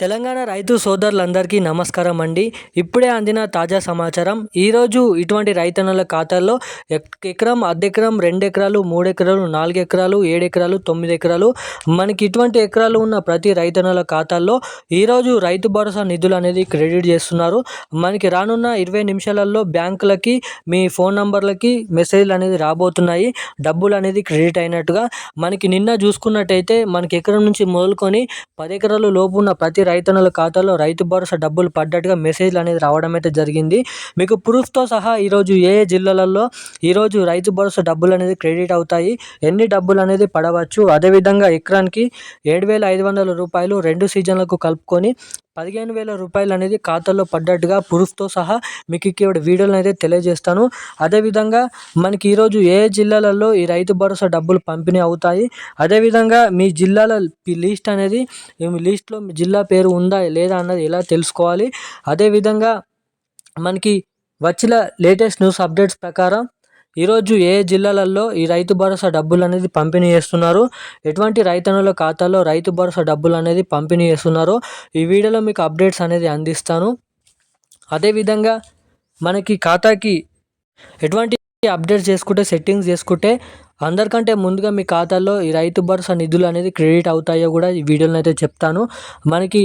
తెలంగాణ రైతు సోదరులందరికీ నమస్కారం అండి. ఇప్పుడే అందిన తాజా సమాచారం ఈరోజు ఇటువంటి రైతన్నల ఖాతాల్లో ఎక్- ఎకరం అర్ధెకరం రెండు ఎకరాలు మూడు ఎకరాలు నాలుగు ఎకరాలు ఏడు ఎకరాలు తొమ్మిది ఎకరాలు మనకి ఇటువంటి ఎకరాలు ఉన్న ప్రతి రైతన్నల ఖాతాల్లో ఈరోజు రైతు భరోసా నిధులు అనేది క్రెడిట్ చేస్తున్నారు. మనకి రానున్న ఇరవై నిమిషాలలో బ్యాంకులకి మీ ఫోన్ నంబర్లకి మెసేజ్లు అనేది రాబోతున్నాయి. డబ్బులు అనేది క్రెడిట్ అయినట్టుగా మనకి నిన్న చూసుకున్నట్టయితే మనకి ఎకరం నుంచి మొదలుకొని పది ఎకరాలు లోపు ఉన్న ప్రతి రైతన్నుల ఖాతాలో రైతు భరోసా డబ్బులు పడ్డట్టుగా మెసేజ్లు అనేది రావడం అయితే జరిగింది. మీకు ప్రూఫ్తో సహా ఈరోజు ఏ ఏ జిల్లాలలో ఈరోజు రైతు భరోసా డబ్బులు అనేది క్రెడిట్ అవుతాయి? ఎన్ని డబ్బులు అనేది పడవచ్చు? అదేవిధంగా ఎకరానికి ఏడు వేల ఐదు వందల రూపాయలు రెండు సీజన్లకు కలుపుకొని పదిహేను వేల రూపాయలు అనేది ఖాతాలో పడ్డట్టుగా ప్రూఫ్తో సహా మీకు ఇక్కడ వీడియోలు అయితే తెలియజేస్తాను. అదేవిధంగా మనకి ఈరోజు ఏ ఏ జిల్లాలలో ఈ రైతు భరోసా డబ్బులు పంపిణీ అవుతాయి? అదేవిధంగా మీ జిల్లాల లిస్ట్ అనేది మీ లిస్ట్లో మీ జిల్లా పేరు ఉందా లేదా అన్నది ఎలా తెలుసుకోవాలి? అదేవిధంగా మనకి వచ్చిన లేటెస్ట్ న్యూస్ అప్డేట్స్ ప్రకారం ఈరోజు ఏ జిల్లాలలో ఈ రైతు భరోసా డబ్బులు అనేది పంపిణీ చేస్తున్నారు? ఎటువంటి రైతన్నుల ఖాతాలో రైతు భరోసా డబ్బులు అనేది పంపిణీ చేస్తున్నారో? ఈ వీడియోలో మీకు అప్డేట్స్ అనేది అందిస్తాను. అదేవిధంగా మనకి ఖాతాకి ఎటువంటి అప్డేట్స్ చేసుకుంటే సెట్టింగ్స్ చేసుకుంటే అందరికంటే ముందుగా మీ ఖాతాలో ఈ రైతు భరోసా నిధులు అనేది క్రెడిట్ అవుతాయో కూడా ఈ వీడియోలో అయితే చెప్తాను. మనకి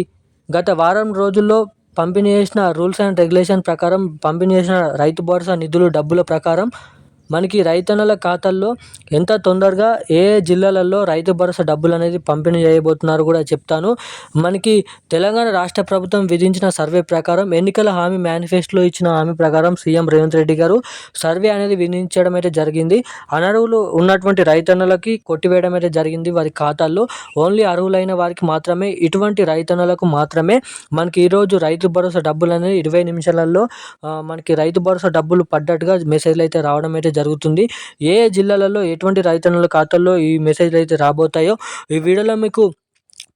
గత వారం రోజుల్లో పంపిణీ చేసిన రూల్స్ అండ్ రెగ్యులేషన్ ప్రకారం పంపిణీ చేసిన రైతు భరోసా నిధులు డబ్బుల ప్రకారం మనకి రైతన్నల ఖాతాల్లో ఎంత తొందరగా ఏ జిల్లాలలో రైతు భరోసా డబ్బులు అనేది పంపిణీ చేయబోతున్నారు కూడా చెప్తాను. మనకి తెలంగాణ రాష్ట్ర ప్రభుత్వం విధించిన సర్వే ప్రకారం ఎన్నికల హామీ మేనిఫెస్టోలో ఇచ్చిన హామీ ప్రకారం సీఎం రేవంత్ రెడ్డి గారు సర్వే అనేది విధించడం అయితే జరిగింది. అనర్హులు ఉన్నటువంటి రైతన్నలకి కొట్టివేయడం అయితే జరిగింది వారి ఖాతాల్లో. ఓన్లీ అర్హులైన వారికి మాత్రమే ఇటువంటి రైతన్నలకు మాత్రమే మనకి ఈరోజు రైతు భరోసా డబ్బులు అనేది ఇరవై నిమిషాలలో మనకి రైతు భరోసా డబ్బులు పడ్డట్టుగా మెసేజ్లు అయితే రావడం అయితే జరుగుతుంది. ఏ జిల్లాలలో ఎటువంటి రైతన్నల ఖాతాల్లో ఈ మెసేజ్లు అయితే రాబోతాయో ఈ వీడియోలో మీకు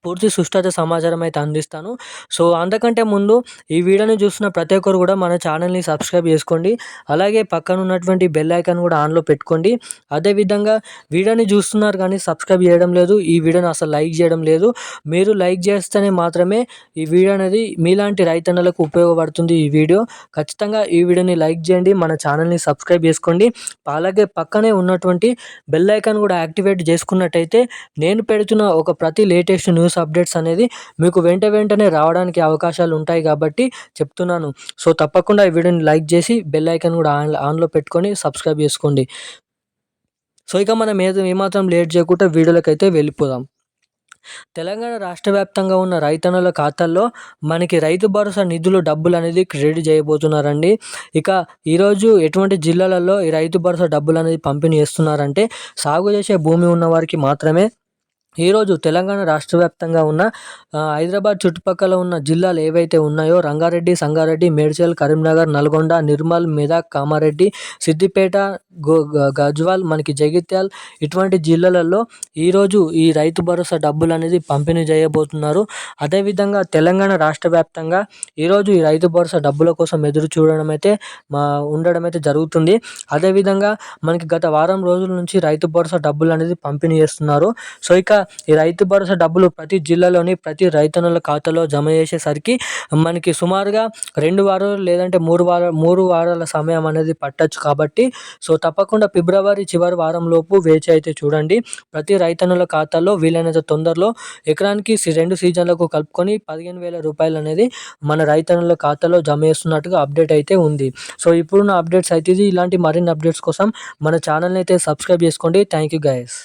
పూర్తి సుష్టత సమాచారం అయితే అందిస్తాను. సో అంతకంటే ముందు ఈ వీడియోని చూస్తున్న ప్రతి ఒక్కరు కూడా మన ఛానల్ని సబ్స్క్రైబ్ చేసుకోండి. అలాగే పక్కన ఉన్నటువంటి బెల్ ఐకాన్ కూడా ఆన్లో పెట్టుకోండి. అదేవిధంగా వీడియోని చూస్తున్నారు కానీ సబ్స్క్రైబ్ చేయడం లేదు ఈ వీడియోని అసలు లైక్ చేయడం లేదు. మీరు లైక్ చేస్తేనే మాత్రమే ఈ వీడియో అనేది మీలాంటి రైతన్నలకు ఉపయోగపడుతుంది ఈ వీడియో. ఖచ్చితంగా ఈ వీడియోని లైక్ చేయండి మన ఛానల్ని సబ్స్క్రైబ్ చేసుకోండి. అలాగే పక్కనే ఉన్నటువంటి బెల్ ఐకాన్ కూడా యాక్టివేట్ చేసుకున్నట్టయితే నేను పెడుతున్న ఒక ప్రతి లేటెస్ట్ న్యూస్ అప్డేట్స్ అనేది మీకు వెంట వెంటనే రావడానికి అవకాశాలు ఉంటాయి కాబట్టి చెప్తున్నాను. సో తప్పకుండా ఈ వీడియోని లైక్ చేసి బెల్ ఐకాన్ కూడా ఆన్ ఆన్లో పెట్టుకొని సబ్స్క్రైబ్ చేసుకోండి. సో ఇక మనం ఏదో ఏమాత్రం లేట్ చేయకుండా వీడియోలోకి అయితే వెళ్ళిపోదాం. తెలంగాణ రాష్ట్ర వ్యాప్తంగా ఉన్న రైతన్నుల ఖాతాల్లో మనకి రైతు భరోసా నిధులు డబ్బులు అనేది క్రెడిట్ చేయబోతున్నారండి. ఇక ఈరోజు ఎటువంటి జిల్లాలలో ఈ రైతు భరోసా డబ్బులు అనేది పంపిణీ చేస్తున్నారంటే సాగు చేసే భూమి ఉన్న వారికి మాత్రమే ఈరోజు తెలంగాణ రాష్ట్ర వ్యాప్తంగా ఉన్న హైదరాబాద్ చుట్టుపక్కల ఉన్న జిల్లాలు ఏవైతే ఉన్నాయో రంగారెడ్డి సంగారెడ్డి మేడ్చల్ కరీంనగర్ నల్గొండ నిర్మల్ మెదక్ కామారెడ్డి సిద్దిపేట గో గజ్వాల్ మనకి జగిత్యాల్ ఇటువంటి జిల్లాలలో ఈరోజు ఈ రైతు భరోసా డబ్బులు అనేది పంపిణీ చేయబోతున్నారు. అదేవిధంగా తెలంగాణ రాష్ట్ర వ్యాప్తంగా ఈరోజు ఈ రైతు భరోసా డబ్బుల కోసం ఎదురు చూడడం అయితే మా ఉండడం అయితే జరుగుతుంది. అదేవిధంగా మనకి గత వారం రోజుల నుంచి రైతు భరోసా డబ్బులు అనేది పంపిణీ చేస్తున్నారు. సో ఇక ఈ రైతు భరోసా డబ్బులు ప్రతి జిల్లాలోని ప్రతి రైతన్నుల ఖాతాలో జమ చేసేసరికి మనకి సుమారుగా రెండు వారాలు లేదంటే మూడు వారాలు మూడు వారాల సమయం అనేది పట్టచ్చు కాబట్టి సో తప్పకుండా ఫిబ్రవరి చివరి వారం లోపు వేచి అయితే చూడండి. ప్రతి రైతన్నుల ఖాతాలో వీలైనంత తొందరలో ఎకరానికి రెండు సీజన్లకు కలుపుకొని పదిహేను వేల రూపాయలు అనేది మన రైతన్నుల ఖాతాలో జమ చేస్తున్నట్టుగా అప్డేట్ అయితే ఉంది. సో ఇప్పుడున్న అప్డేట్స్ అయితే ఇది. ఇలాంటి మరిన్ని అప్డేట్స్ కోసం మన ఛానల్ని అయితే సబ్స్క్రైబ్ చేసుకోండి. Thank you guys.